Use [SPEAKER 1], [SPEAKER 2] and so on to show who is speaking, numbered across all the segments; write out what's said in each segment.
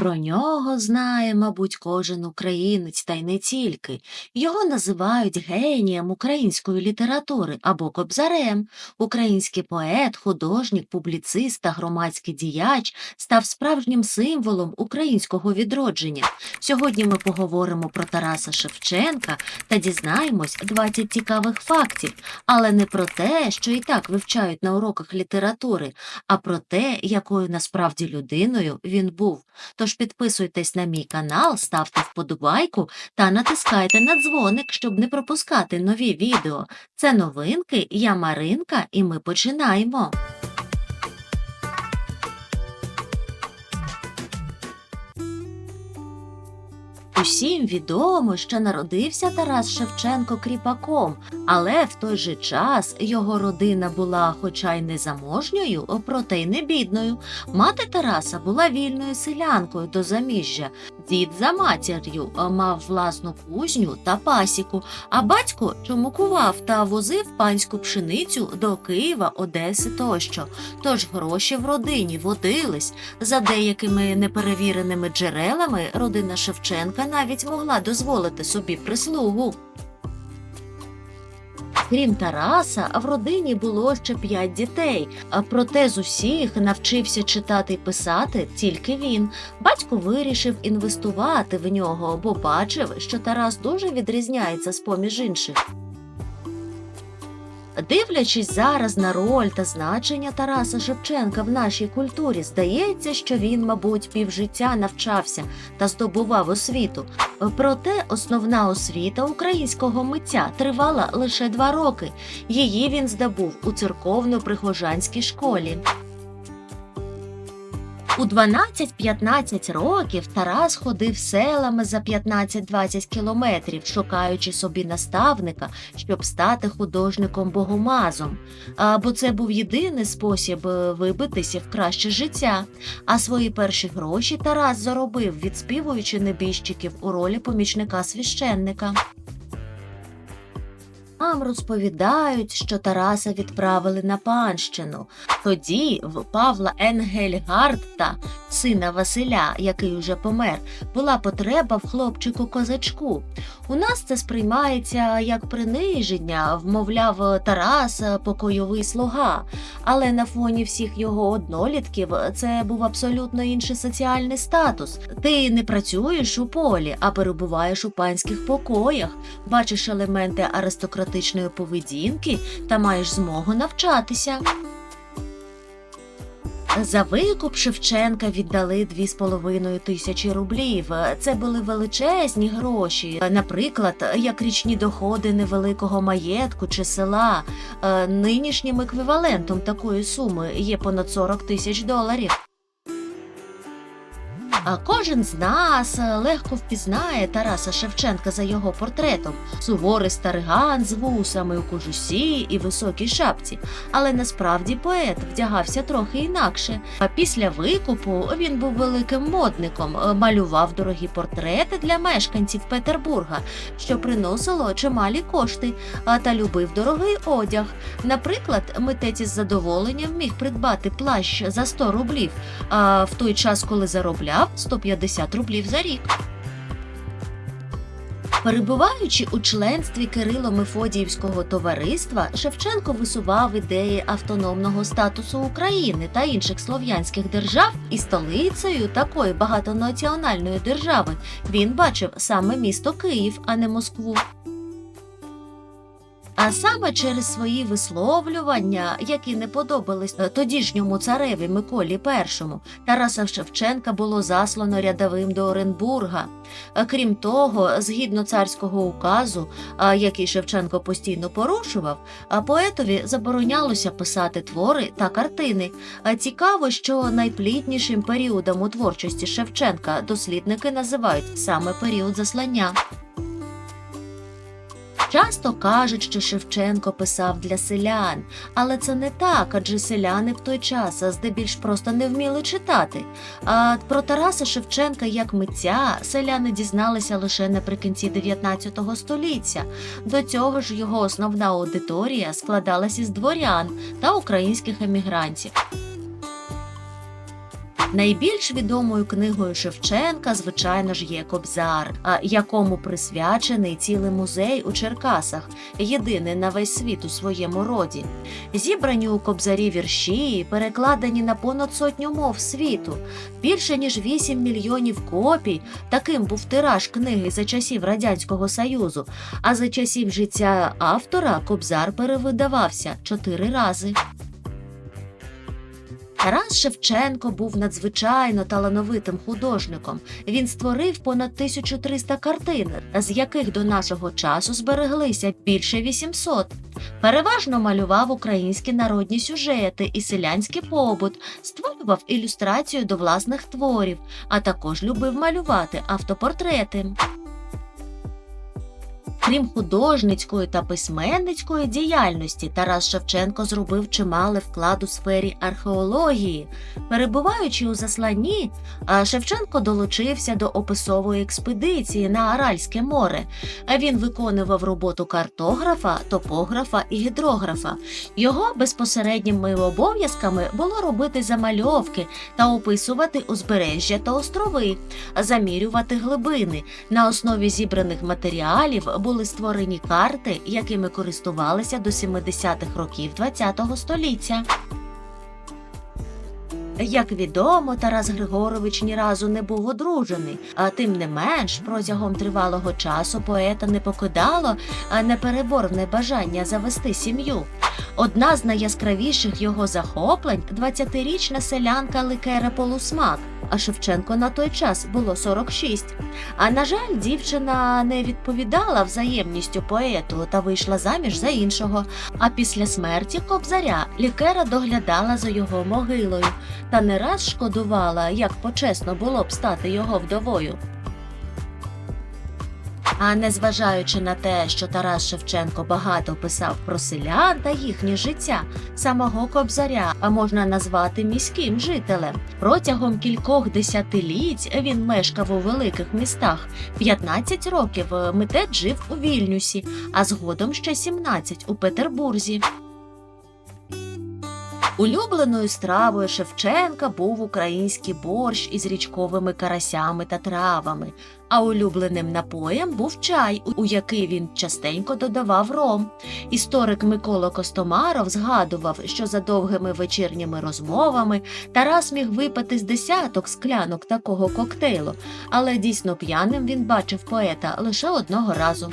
[SPEAKER 1] Про нього знає, мабуть, кожен українець, та й не тільки. Його називають генієм української літератури або кобзарем. Український поет, художник, публіцист та громадський діяч став справжнім символом українського відродження. Сьогодні ми поговоримо про Тараса Шевченка та дізнаємось 20 цікавих фактів, але не про те, що і так вивчають на уроках літератури, а про те, якою насправді людиною він був. Тож підписуйтесь на мій канал, ставте вподобайку та натискайте на дзвоник, щоб не пропускати нові відео. Це новинки, я Маринка, і ми починаємо. Усім відомо, що народився Тарас Шевченко кріпаком, але в той же час його родина була, хоча й не заможньою, проте й не бідною. Мати Тараса була вільною селянкою до заміжжя. Дід за матір'ю мав власну кузню та пасіку, а батько чомукував та возив панську пшеницю до Києва, Одеси тощо. Тож гроші в родині водились. За деякими неперевіреними джерелами родина Шевченка навіть могла дозволити собі прислугу. Крім Тараса, в родині було ще п'ять дітей, а проте з усіх навчився читати й писати тільки він. Батько вирішив інвестувати в нього, бо бачив, що Тарас дуже відрізняється з поміж інших. Дивлячись зараз на роль та значення Тараса Шевченка в нашій культурі, здається, що він, мабуть, півжиття навчався та здобував освіту. Проте основна освіта українського митця тривала лише два роки. Її він здобув у церковно-прихожанській школі. У 12-15 років Тарас ходив селами за 15-20 кілометрів, шукаючи собі наставника, щоб стати художником богомазом. Бо це був єдиний спосіб е, вибитися в краще життя. А свої перші гроші Тарас заробив, відспівуючи небіжчиків у ролі помічника священника. Нам розповідають, що Тараса відправили на панщину. Тоді в Павла Енгельгардта, сина Василя, який уже помер, була потреба в хлопчику козачку. У нас це сприймається як приниження, вмовляв Тарас покойовий слуга. Але на фоні всіх його однолітків це був абсолютно інший соціальний статус. Ти не працюєш у полі, а перебуваєш у панських покоях, бачиш елементи аристократичної поведінки та маєш змогу навчатися. За викуп Шевченка віддали 2,5 тисячі рублів. Це були величезні гроші, наприклад, як річні доходи невеликого маєтку чи села. Е, Нинішнім еквівалентом такої суми є понад 40 тисяч доларів. А кожен з нас е, легко впізнає Тараса Шевченка за його портретом суворий стариган з вусами у кожусі і високій шапці. Але насправді поет вдягався трохи інакше. А після викупу він був великим модником, е, малював дорогі портрети для мешканців Петербурга, що приносило чималі кошти, а та любив дорогий одяг. Наприклад, митець із задоволенням міг придбати плащ за 100 рублів, а в той час, коли заробляв 150 рублів за рік. Перебуваючи у членстві Кирило-Мефодіївського товариства, Шевченко висував ідеї автономного статусу України та інших слов'янських держав, і столицею такої багатонаціональної держави він бачив саме місто Київ, а не Москву. А саме через свої висловлювання, які не подобались тодішньому цареві Миколі І, Тараса Шевченка було заслано рядовим до Оренбурга. Крім того, згідно царського указу, який Шевченко постійно порушував, поетові заборонялося писати твори та картини. Цікаво, що найпліднішим періодом у творчості Шевченка дослідники називають саме період заслання. Часто кажуть, що Шевченко писав для селян, але це не так, адже селяни в той час здебільш просто не вміли читати. А про Тараса Шевченка як митця селяни дізналися лише наприкінці 19 століття. До цього ж його основна аудиторія складалась із дворян та українських емігрантів. Найбільш відомою книгою Шевченка, звичайно ж, є Кобзар, якому присвячений цілий музей у Черкасах, єдиний на весь світ у своєму роді. Зібрані у Кобзарі вірші, перекладені на понад сотню мов світу, більше ніж 8 мільйонів копій. Таким був тираж книги за часів Радянського Союзу. А за часів життя автора Кобзар перевидавався чотири рази. Тарас Шевченко був надзвичайно талановитим художником. Він створив понад 1300 картин, з яких до нашого часу збереглися більше 800. Переважно малював українські народні сюжети і селянський побут, створював ілюстрацію до власних творів, а також любив малювати автопортрети. Крім художницької та письменницької діяльності, Тарас Шевченко зробив чималий вклад у сфері археології. Перебуваючи у засланні, Шевченко долучився до описової експедиції на Аральське море. Він виконував роботу картографа, топографа і гідрографа. Його безпосередніми обов'язками було робити замальовки та описувати узбережжя та острови, замірювати глибини. На основі зібраних матеріалів були створені карти, якими користувалися до 70-х років ХХ століття. Як відомо, Тарас Григорович ні разу не був одружений, а тим не менш, протягом тривалого часу поета не покидало непереборне бажання завести сім'ю. Одна з найяскравіших його захоплень 20-річна селянка Ликера Полусмак. А Шевченко на той час було 46. А на жаль, дівчина не відповідала взаємністю поету та вийшла заміж за іншого. А після смерті Кобзаря лікера доглядала за його могилою та не раз шкодувала, як почесно було б стати його вдовою. А незважаючи на те, що Тарас Шевченко багато писав про селян та їхнє життя, самого Кобзаря а можна назвати міським жителем. Протягом кількох десятиліть він мешкав у великих містах. 15 років митець жив у Вільнюсі, а згодом ще 17 у Петербурзі. Улюбленою стравою Шевченка був український борщ із річковими карасями та травами, а улюбленим напоєм був чай, у який він частенько додавав ром. Історик Микола Костомаров згадував, що за довгими вечірніми розмовами Тарас міг випити з десяток склянок такого коктейлу, але дійсно п'яним він бачив поета лише одного разу.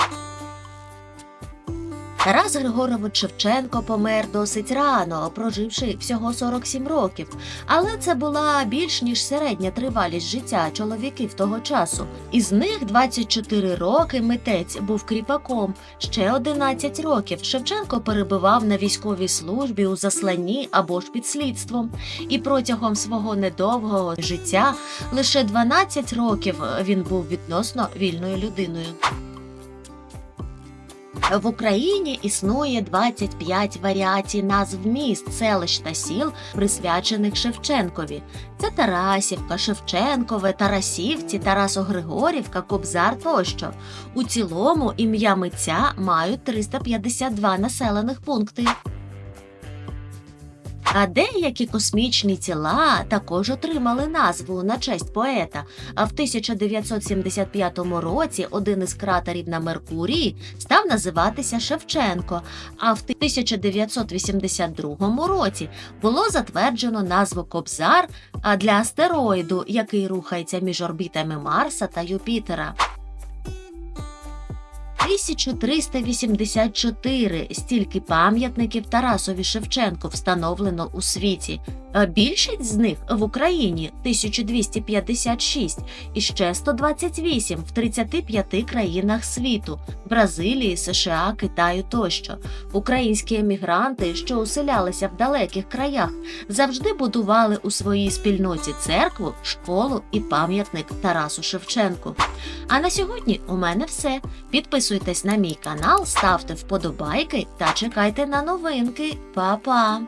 [SPEAKER 1] Тарас Григорович Шевченко помер досить рано, проживши всього 47 років, але це була більш ніж середня тривалість життя чоловіків того часу. Із них 24 роки митець був кріпаком, ще 11 років Шевченко перебував на військовій службі у засланні або ж під слідством, і протягом свого недовгого життя лише 12 років він був відносно вільною людиною. В Україні існує 25 варіацій назв міст, селищ та сіл, присвячених Шевченкові. Це Тарасівка, Шевченкове, Тарасівці, Тарасо-Григорівка, Кобзар тощо. У цілому ім'я митця мають 352 населених пункти. А деякі космічні тіла також отримали назву на честь поета. А в 1975 році один із кратерів на Меркурії став називатися Шевченко. А в 1982 році було затверджено назву Кобзар а для астероїду, який рухається між орбітами Марса та Юпітера. 1384 стільки пам'ятників Тарасові Шевченко встановлено у світі. А Більшість з них в Україні 1256 і ще 128 в 35 країнах світу Бразилії, США, Китаю тощо. Українські емігранти, що оселялися в далеких краях, завжди будували у своїй спільноті церкву, школу і пам'ятник Тарасу Шевченку. А на сьогодні у мене все. Підписуйтесь на мій канал, ставте вподобайки та чекайте на новинки. Па-па!